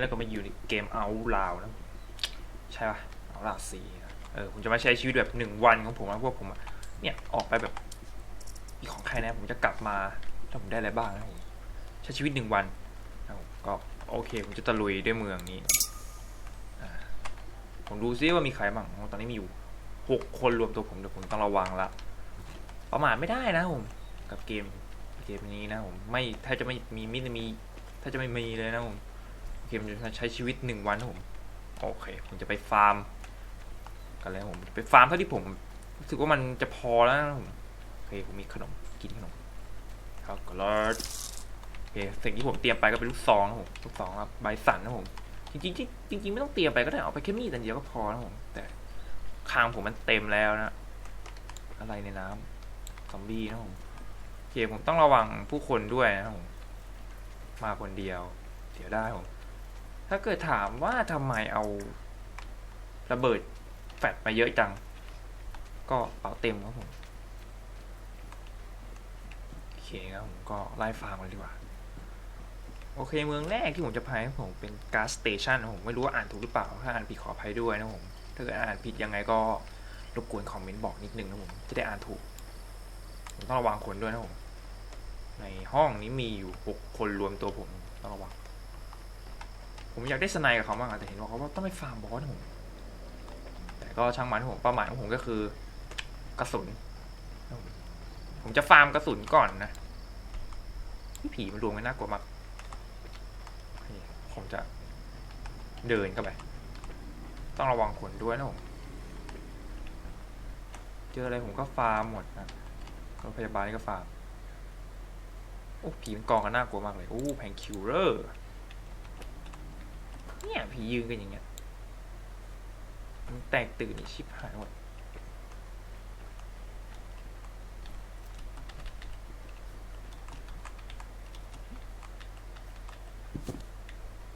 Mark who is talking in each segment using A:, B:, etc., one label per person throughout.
A: แล้วก็มาอยู่ในเกมเอาลาวนะใช่ป่ะเอาลาวสีเออผมจะมาใช้ชีวิตแบบหนึ่งวันของผมนะพวกผมเนี่ยออกไปแบบมีของใครนะผมจะกลับมาถ้าผมได้อะไรบ้างนะผมใช้ชีวิตหนึ่งวันก็โอเค ผมจะตะลุยด้วยเมืองนี้ผมดูซิว่ามีใครบ้างตอนนี้มีอยู่หกคนรวมตัวผมเดี๋ยวผมต้องระวังละประมาทไม่ได้นะผมกับเกมเกมนี้นะผมไม่ถ้าจะไม่มีมิตรมี ถ้าจะไม่มีเลยนะผม เกมจะใช้ชีวิตหนึ่งวันนะผมโอเค ผมจะไปฟาร์ม กันเลยนะผมไปฟาร์มเท่าที่ผมรู้สึกว่ามันจะพอแล้วผมโอเคผมมีขนมกินขนมครับก็รอดโอเคสิ่งที่ผมเตรียมไปก็เป็นลูกซองนะผมลูกซองครับใบสันนะผมจริงๆจริงๆไม่ต้องเตรียมไปก็ได้เอาไปแค่มีดอันเดียวก็พอนะผมแต่คางผมมันเต็มแล้วนะอะไรในน้ำซอมบี้นะผมโอเคผมต้องระวังผู้คนด้วยนะผมมาคนเดียว เดี๋ยวได้ผม ถ้าเกิดถามว่าทำไมเอาระเบิดแฟดมาเยอะจัง ก็เป๋าเต็มครับผมโอเคครับผมก็ไล่ฟาร์มกันดีกว่า โอเคเมืองแรกที่ผมจะพาให้ผมเป็นก๊าซสเตชันผมไม่รู้ว่าอ่านถูกหรือเปล่า ถ้าอ่านผิดขออภัยด้วยนะผม ถ้าเกิดอ่านผิดยังไงก็รบกวนคอมเมนต์บอกนิดนึงนะผมจะได้อ่านถูกผมต้องระวังคนด้วยนะผม ในห้องนี้มีอยู่หกคนรวมตัวผมต้องระวัง ผมอยากได้สไนกับเขาบ้างอะแต่เห็นว่าเขาว่าต้องไปฟาร์มบอสผมแต่ก็ช่างมันผมเป้าหมายของผมก็คือกระสุน ผมจะฟาร์มกระสุนก่อนนะผีมันรวมกันน่ากลัวมากผมจะเดินเข้าไป ต้องระวังคนด้วยนะผมเจออะไรผมก็ฟาร์มหมดนะรถพยาบาลก็ฟาร์มโอ้ผีมันกองกันน่ากลัวมากเลยโอ้แพงคิวเรอร์ เนี่ยผียืนกันอย่างเงี้ยมันแตกตื่นชิบหายหมด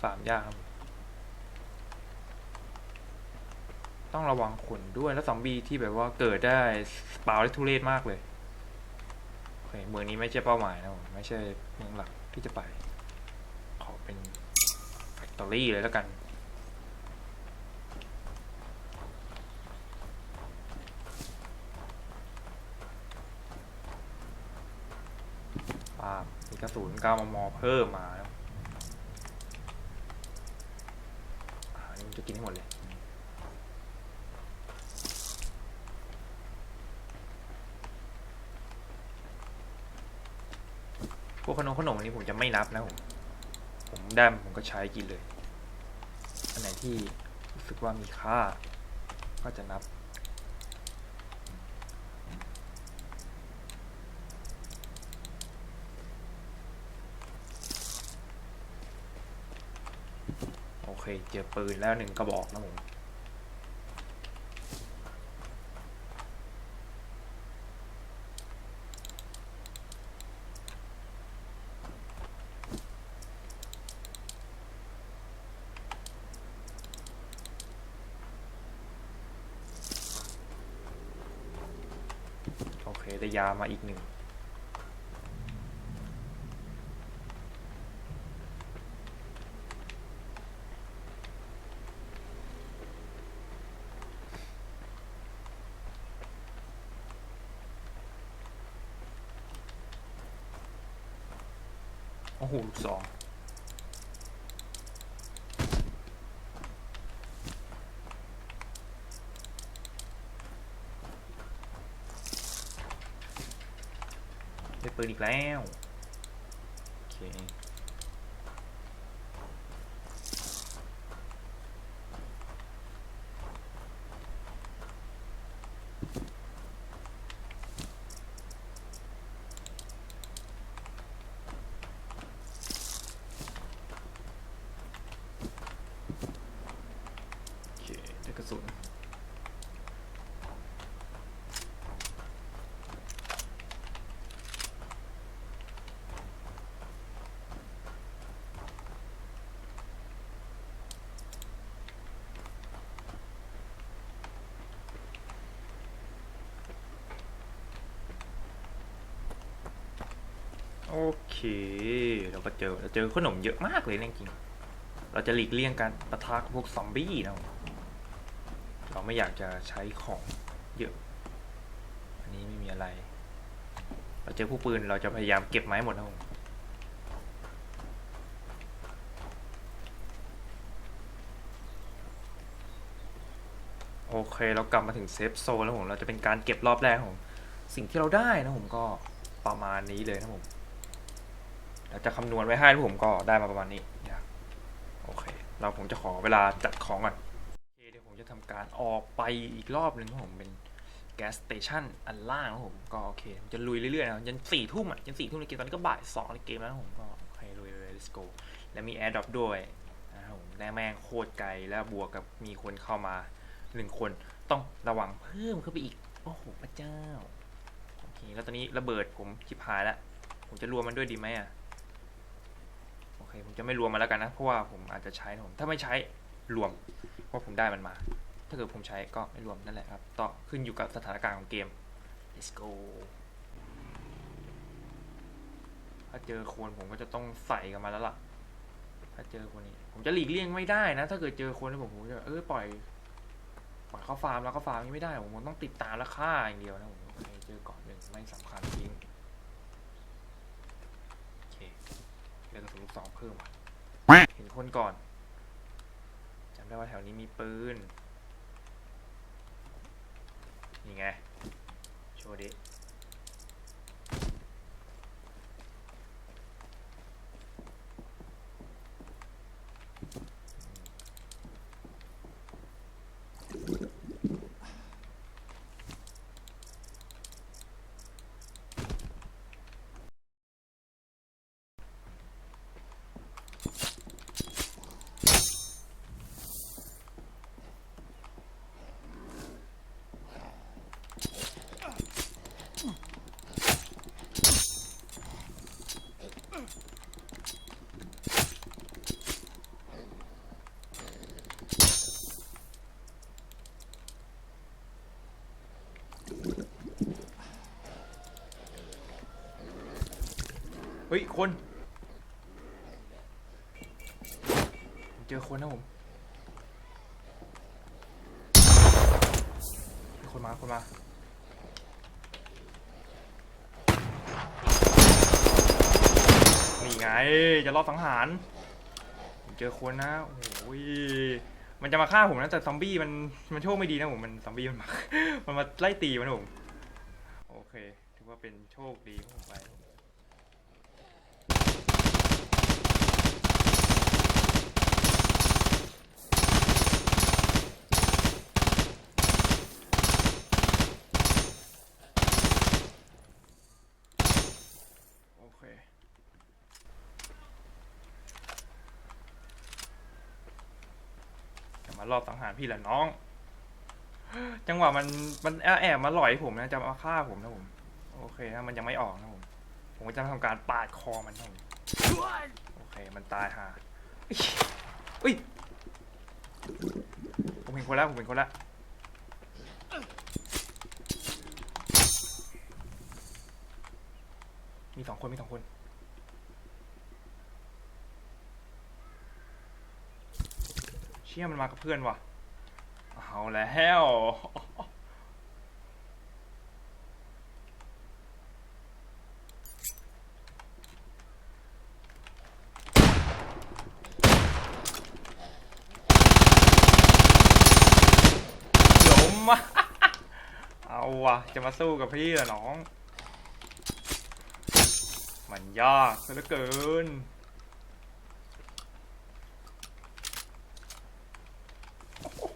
A: ฟามยากครับต้องระวังคนด้วยแล้วซอมบี้ที่แบบว่าเกิดได้สปาวได้ทุเรศมากเลยโอเคเมืองนี้ไม่ใช่เป้าหมายนะผมไม่ใช่เมืองหลักที่จะไป ขอเป็น แฟคทอรี่เลยแล้วกันปามีกระสุนก้ามม เพิ่มมาแล้วอ่านี่มันจะกินให้หมดเลยพวกขนมขนมอันนี้ผมจะไม่นับนะผม ได้มผมก็ใช้กินเลย อันไหนที่รู้สึกว่ามีค่า ก็จะนับ โอเค เจอปืนแล้วหนึ่งกระบอกนะผม ยามาอีกหนึ่งโอ้โหลูกสอง ได้ปืนอีกแล้ว โอเค โอเคได้กระสุน โอเค เราก็เจอเราเจอขนมเยอะมากเลยเนี่ยจริง เราจะหลีกเลี่ยงการปะทะกับพวกซอมบี้นะเราไม่อยากจะใช้ของเยอะ อันนี้ไม่มีอะไร เราเจอผู้ปืนเราจะพยายามเก็บไม้หมดนะผมโอเคเรากลับมาถึงเซฟโซนแล้วผม เราจะเป็นการเก็บรอบแรกของสิ่งที่เราได้นะผมก็ประมาณนี้เลยนะผม เราจะคำนวณไว้ให้แล้วผมก็ได้มาประมาณนี้นะโอเค เราผมจะขอเวลาจัดของก่อนเดี๋ยวผมจะทำการออกไปอีกรอบหนึ่งผมเป็นแก๊สสเตชันอันล่างนะผมก็โอเคจะลุยเรื่อยๆนะยันสี่ทุ่มอะยันสี่ทุ่มในเกมตอนนี้ก็บ่ายสองในเกมแล้วนะผมก็โอเคลุยเลย let's go และมีแอร์ดรอปด้วยนะครับผมแน่แม่งโคตรไกลแล้วบวกกับมีคนเข้ามาหนึ่งคนต้องระวังเพิ่มเข้าไปอีก โอ้โหพระเจ้าโอเคแล้วตอนนี้ระเบิดผมชิบหายแล้วผมจะรวมมันด้วยดีไหมอะ เคผมจะไม่รวมมันแล้วกันนะ เพราะว่าผมอาจจะใช้นะผมถ้าไม่ใช้รวมเพราะผมได้มันมา ถ้าเกิดผมใช้ก็ไม่รวมนั่นแหละครับ ต่อขึ้นอยู่กับสถานการณ์ของเกม let's go ถ้าเจอคนผมก็จะต้องใส่กันมาแล้วล่ะ ถ้าเจอคนนี้ ผมจะหลีกเลี่ยงไม่ได้นะ ถ้าเกิดเจอคนที่ผมผมจะเออปล่อยปล่อยเขาฟาร์มแล้วก็ฟาร์มนี้ไม่ได้ ผมต้องติดตามและฆ่าอย่างเดียวนะผมเคเจอก่อนหนึ่งไม่สำคัญจริงโอเค เดี๋ยวกระสุนลูกสองเพิ่มว่ะเห็นคนก่อนจำได้ว่าแถวนี้มีปืน นี่ไง โชว์ดิ ฮ้ย คน เจอคนนะผมคนมา คนมา นี่ไง จะรอบสังหารผมเจอคนนะโอ้ยมันจะมาฆ่าผมนะแต่ซอมบี้มันมันโชคไม่ดีนะผมมันซอมบี้มันมามันมาไล่ตีมันผมโอเค ถือว่าเป็นโชคดีของผมไป เค จะมารอบสังหารพี่แหละน้อง จังหวะมันมันแอบแอบมาหลอยผมนะจะมาฆ่าผมนะผม โอเคนะมันยังไม่ออกนะผม ผมก็จะทำการปาดคอมันนะผมโอเคมันตายห่าอุ้ย ผมเห็นคนแล้วผมเห็นคนแล้ว มีสองคนมีสองคน เชี่ยมันมากับเพื่อนว่ะ เอาแล้วล้มอะเอาวะจะมาสู้กับพี่เหรอน้อง มันยากซะเหลือเกิน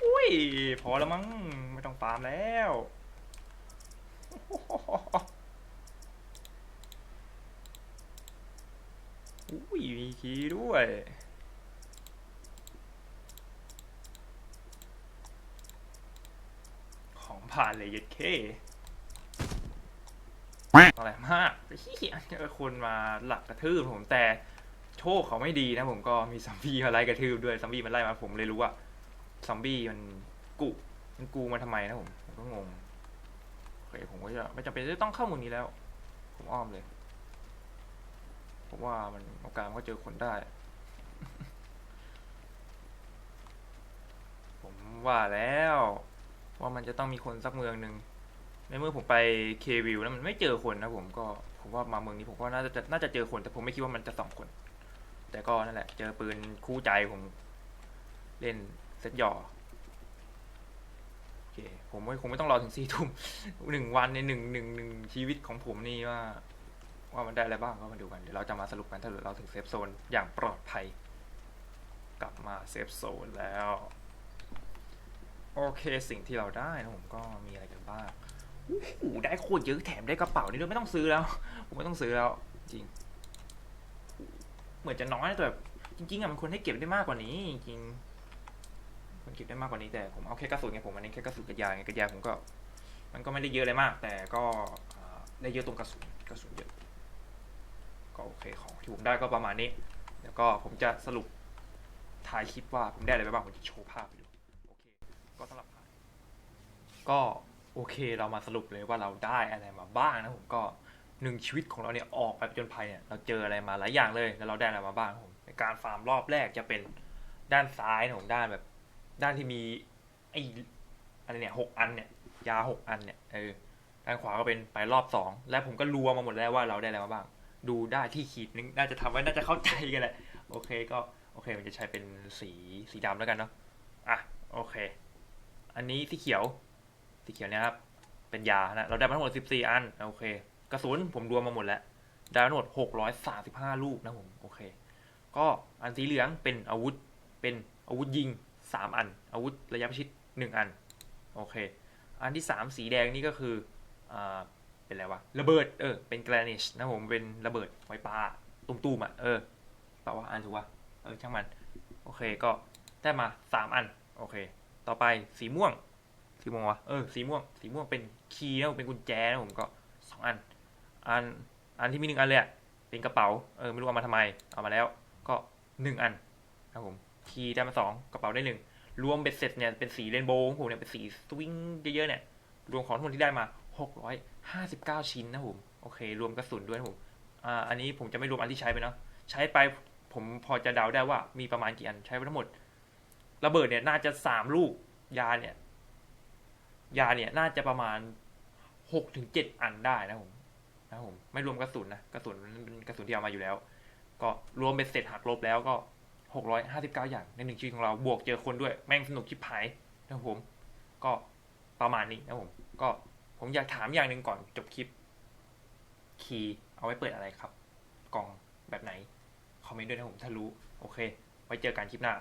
A: โอ้ย พอแล้วมั้ง ไม่ต้องฟาร์มแล้ว อุ้ย มีคีด้วย ของผ่านเลยเย็ดเค อะไรมากเฮียคนมาหลักกระทืบผมแต่โชคเขาไม่ดีนะผมก็มีซอมบี้มาไล่กระทืบด้วยซอมบี้มันไล่มาผมเลยรู้ว่าซอมบี้มันกุมันกูมาทำไมนะผมผมก็งงโอเคผมก็จะไม่จำเป็นจะต้องเข้ามุนนี้แล้ว ผมอ้อมเลยเพราะว่ามันโอกาสก็เจอคนได้ ผมว่าแล้ว ว่ามันจะต้องมีคนสักเมืองหนึ่ง ในเมื่อผมไปเควิลแล้วมันไม่เจอคนนะผมก็ผมว่ามาเมืองนี้ผมก็น่าจะน่าจะเจอคน แต่ผมไม่คิดว่ามันจะสองคน แต่ก็นั่นแหละ เจอปืนคู่ใจผมเล่นเซตหย่อโอเคผมไม่คงไม่ต้องรอถึงสี่ทุ่มหนึ่งวันในหนึ่งหนึ่งหนึ่งชีวิตของผมนี่ว่า ว่ามันได้อะไรบ้างก็มาดูกันเดี๋ยวเราจะมาสรุปกันถ้าเราถึงเซฟโซนอย่างปลอดภัย กลับมาเซฟโซนแล้ว โอเคสิ่งที่เราได้นะผมก็มีอะไรกันบ้าง โอ้ได้โคตรเยอะแถมได้กระเป๋านี่ด้วยไม่ต้องซื้อแล้ว ผมไม่ต้องซื้อแล้ว จริง เหมือนจะน้อยแต่แบบจริงๆอะมันควรให้เก็บได้มากกว่านี้ จริงๆควรเก็บได้มากกว่านี้แต่ผมเอาแค่กระสุนไงผมอันนี้แค่กระสุนกระยาไงกระยาผมก็ มันก็ไม่ได้เยอะเลยมาก แต่ก็ได้เยอะตรงกระสุนกระสุนเยอะก็โอเคของที่ผมได้ก็ประมาณนี้ แล้วก็ผมจะสรุปถ่ายคลิปว่าผมได้อะไรไปบ้างผมจะโชว์ภาพให้ดูโอเคก็สำหรับก็ โอเคเรามาสรุปเลยว่าเราได้อะไรมาบ้างนะผมก็หนึ่งชีวิตของเราเนี่ยออกไปจนภัยเนี่ยเราเจออะไรมาหลายอย่างเลยแล้วเราได้อะไรมาบ้างผมในการฟาร์มรอบแรกจะเป็นด้านซ้ายนะผมด้านแบบ ด้านที่มีไอ้อะไรเนี่ยหกอันเนี่ย ยาหกอันเนี่ยเออด้านขวาก็เป็นไปรอบสองและผมก็รวมมาหมดแล้วว่าเราได้อะไรมาบ้าง ดูได้ที่ขีดนึงน่าจะทำไว้น่าจะเข้าใจกันแหละโอเคก็โอเคมันจะใช้เป็นสีสีดำแล้วกันเนาะอะโอเค อันนี้สีเขียว สีเขียวเนี่ยครับ เป็นยานะ เราได้มาทั้งหมด 14 อัน โอเค กระสุนผมรวมมาหมดแล้ว ได้ทั้งหมด 635 ลูกนะผม โอเค ก็อันสีเหลืองเป็นอาวุธ เป็นอาวุธยิง 3 อัน อาวุธระยะประชิด 1 อัน โอเค อันที่ 3 สีแดงนี่ก็คือ อ่า เป็นอะไรวะ ระเบิด เออ เป็นแกรนิชนะผม เป็นระเบิดไฟปลาตุ้มๆอะ เออแปลว่าอันถูกปะเออ ช่างมัน โอเค ก็ได้มา 3 อัน โอเค ต่อไปสีม่วง สีม่วงวะเออสีม่วงสีม่วงเป็นคีย์นะผมเป็นกุญแจนะผมก็สองอัน อันอันที่มีหนึ่งอันเลยอะเป็นกระเป๋าเออไม่รู้เอามาทำไมเอามาแล้ว ก็หนึ่งอันนะผมคีย์ได้มาสองกระเป๋าได้หนึ่งรวมเบ็ดเสร็จเนี่ยเป็นสีเรนโบว์ของผมเนี่ยเป็นสีสวิงเยอะๆเนี่ยรวมของทั้งหมดที่ได้มา659ชิ้นนะผมโอเค รวมกระสุนด้วยนะผมอ่าอันนี้ผมจะไม่รวมอันที่ใช้ไปเนาะใช้ไปผมพอจะเดาได้ว่ามีประมาณกี่อันใช้ไปทั้งหมดระเบิดเนี่ยน่าจะสามลูกยาเนี่ย ยาเนี่ยน่าจะประมาณหกถึงเจ็ดอันได้นะผมนะผมไม่รวมกระสุนนะกระสุนเป็นกระสุนที่เอามาอยู่แล้ว ก็รวมเป็นเสร็จหักลบแล้วก็หกร้อยห้าสิบเก้าอย่างในหนึ่งชีวิตของเราบวกเจอคนด้วยแม่งสนุกชิบหายนะผม ก็ประมาณนี้นะผม ก็ผมอยากถามอย่างหนึ่งก่อนจบคลิป คีย์เอาไว้เปิดอะไรครับ กล่องแบบไหน คอมเมนต์ด้วยนะผมถ้ารู้ โอเค ไว้เจอกันคลิปหน้า